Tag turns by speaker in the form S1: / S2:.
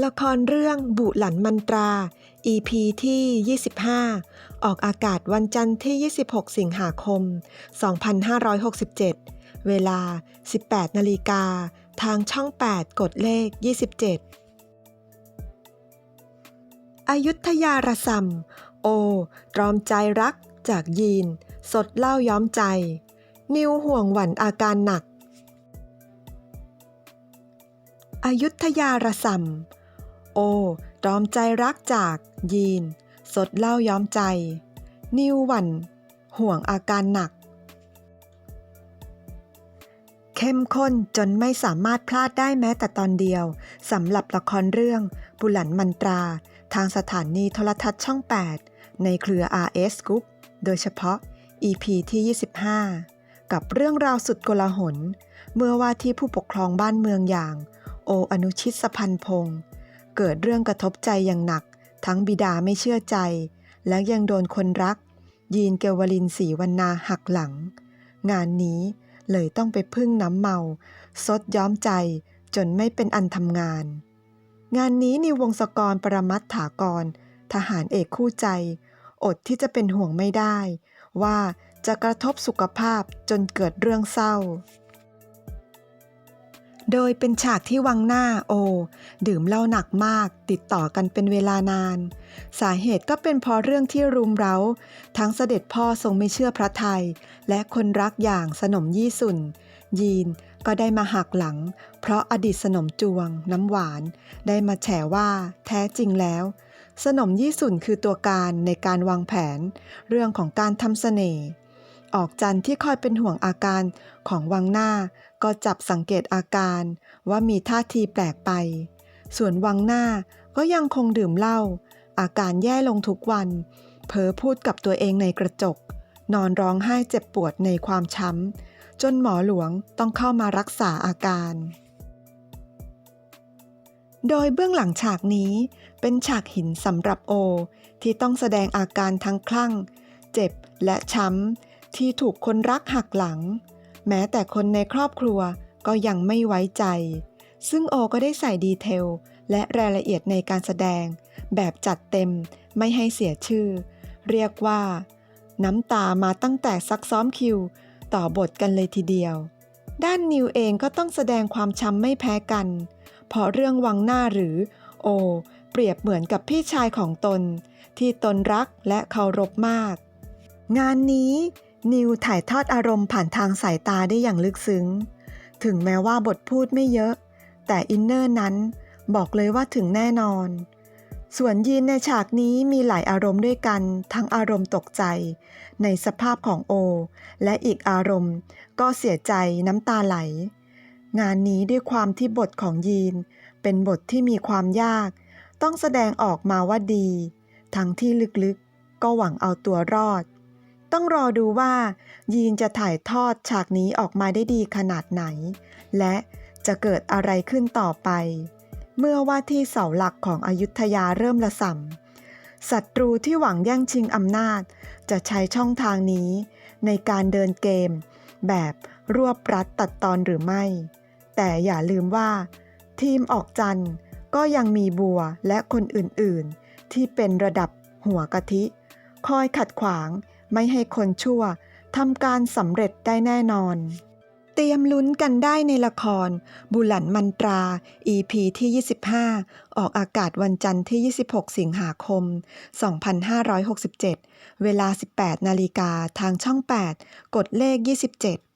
S1: ละครเรื่องบุหลันมันตรา EP ที่ 25 ออกอากาศวันจันทร์ที่ 26 สิงหาคม 2567 เวลา 18 นาฬิกา ทางช่อง 8 กดเลข 27อยุธยาระสำโอ ตรอมใจรักจากยีน สดเล่าย้อมใจ นิวห่วงหวั่นอาการหนักอยุธยาระสำ โอตรอมใจรักจากยีน สดเล่าย้อมใจ นิวหวัน ห่วงอาการหนัก เข้มข้นจนไม่สามารถพลาดได้แม้แต่ตอนเดียวสำหรับละครเรื่องบุหลันมันตรา ทางสถานีโทรทัศน์ช่อง 8 ในเครือ RS Group โดยเฉพาะ EP ที่ 25 กับเรื่องราวสุดโกลาหล เมื่อว่าที่ผู้ปกครองบ้านเมืองอย่าง โออนุชิตสพันพงศ์ เกิดเรื่องกระทบใจอย่างหนัก ทั้งบิดาไม่เชื่อใจ และยังโดนคนรัก ยีนเกวลินศรีวรรณาหักหลัง งานนี้เลยต้องไปพึ่งน้ำเมา ซดย้อมใจจนไม่เป็นอันทำงาน งานนี้นิววงศกรปรมัตถากร ทหารเอกคู่ใจ อดที่จะเป็นห่วงไม่ได้ ว่าจะกระทบสุขภาพจนเกิดเรื่องเศร้า โดยเป็นฉากที่วังหน้าโอ ดื่มเหล้าหนักมาก ติดต่อกันเป็นเวลานาน สาเหตุก็เป็นเพราะเรื่องที่รุมเร้า ทั้งเสด็จพ่อทรงไม่เชื่อพระไทย และคนรักอย่างสนมยี่สุน ยีนก็ได้มาหักหลัง เพราะอดีตสนมจวง น้ำหวาน ได้มาแฉว่าแท้จริงแล้ว สนมยี่สุนคือตัวการในการวางแผน เรื่องของการทำเสน่ห์ ออกจันที่คอยเป็นห่วงอาการของวังหน้า ก็จับสังเกตอาการว่ามีท่าทีแปลกไป ส่วนวังหน้าก็ยังคงดื่มเหล้าอาการแย่ลงทุกวัน เผลอพูดกับตัวเองในกระจก นอนร้องไห้เจ็บปวดในความช้ำ จนหมอหลวงต้องเข้ามารักษาอาการ โดยเบื้องหลังฉากนี้เป็นฉากหินสำหรับโอ ที่ต้องแสดงอาการทั้งคลั่ง เจ็บและช้ำ ที่ถูกคนรักหักหลัง แม้แต่คนในครอบครัวก็ยังไม่ไว้ใจ ซึ่งโอก็ได้ใส่ดีเทล และรายละเอียดในการแสดง แบบจัดเต็มไม่ให้เสียชื่อ เรียกว่า น้ำตามาตั้งแต่ซักซ้อมคิว ต่อบทกันเลยทีเดียว ด้านนิวเองก็ต้องแสดงความช้ำไม่แพ้กัน เพราะเรื่องวังหน้าหรือ โอ เปรียบเหมือนกับพี่ชายของตน ที่ตนรักและเคารพมาก งานนี้ นิวถ่ายทอดอารมณ์ผ่านทางสายตาได้อย่างลึกซึ้ง ถึงแม้ว่าบทพูดไม่เยอะ แต่อินเนอร์นั้นบอกเลยว่าถึงแน่นอน ส่วนยีนในฉากนี้มีหลายอารมณ์ด้วยกัน ทั้งอารมณ์ตกใจ ในสภาพของโอ และอีกอารมณ์ ก็เสียใจน้ำตาไหล งานนี้ด้วยความที่บทของยีน เป็นบทที่มีความยาก ต้องแสดงออกมาว่าดี ทั้งที่ลึกๆ ก็หวังเอาตัวรอด ต้องรอดูว่า ยีนจะถ่ายทอดฉากนี้ออกมาได้ดีขนาดไหน และจะเกิดอะไรขึ้นต่อไป เมื่อว่าที่เสาหลักของอยุธยาเริ่มละส่ำศัตรูที่หวังแย่งชิงอำนาจ จะใช้ช่องทางนี้ ในการเดินเกม แบบรวบรัดตัดตอนหรือไม่ แต่อย่าลืมว่า ทีมออกจันก็ยังมีบัวและคนอื่นๆ ที่เป็นระดับหัวกะทิ คอยขัดขวาง ไม่ให้คนชั่วทำการสำเร็จได้แน่นอน เตรียมลุ้นกันได้ในละคร บุหลันมันตรา EP ที่ 25 ออกอากาศวันจันทร์ที่ 26 สิงหาคม 2567 เวลา 18 นาฬิกาทางช่อง 8 กดเลข 27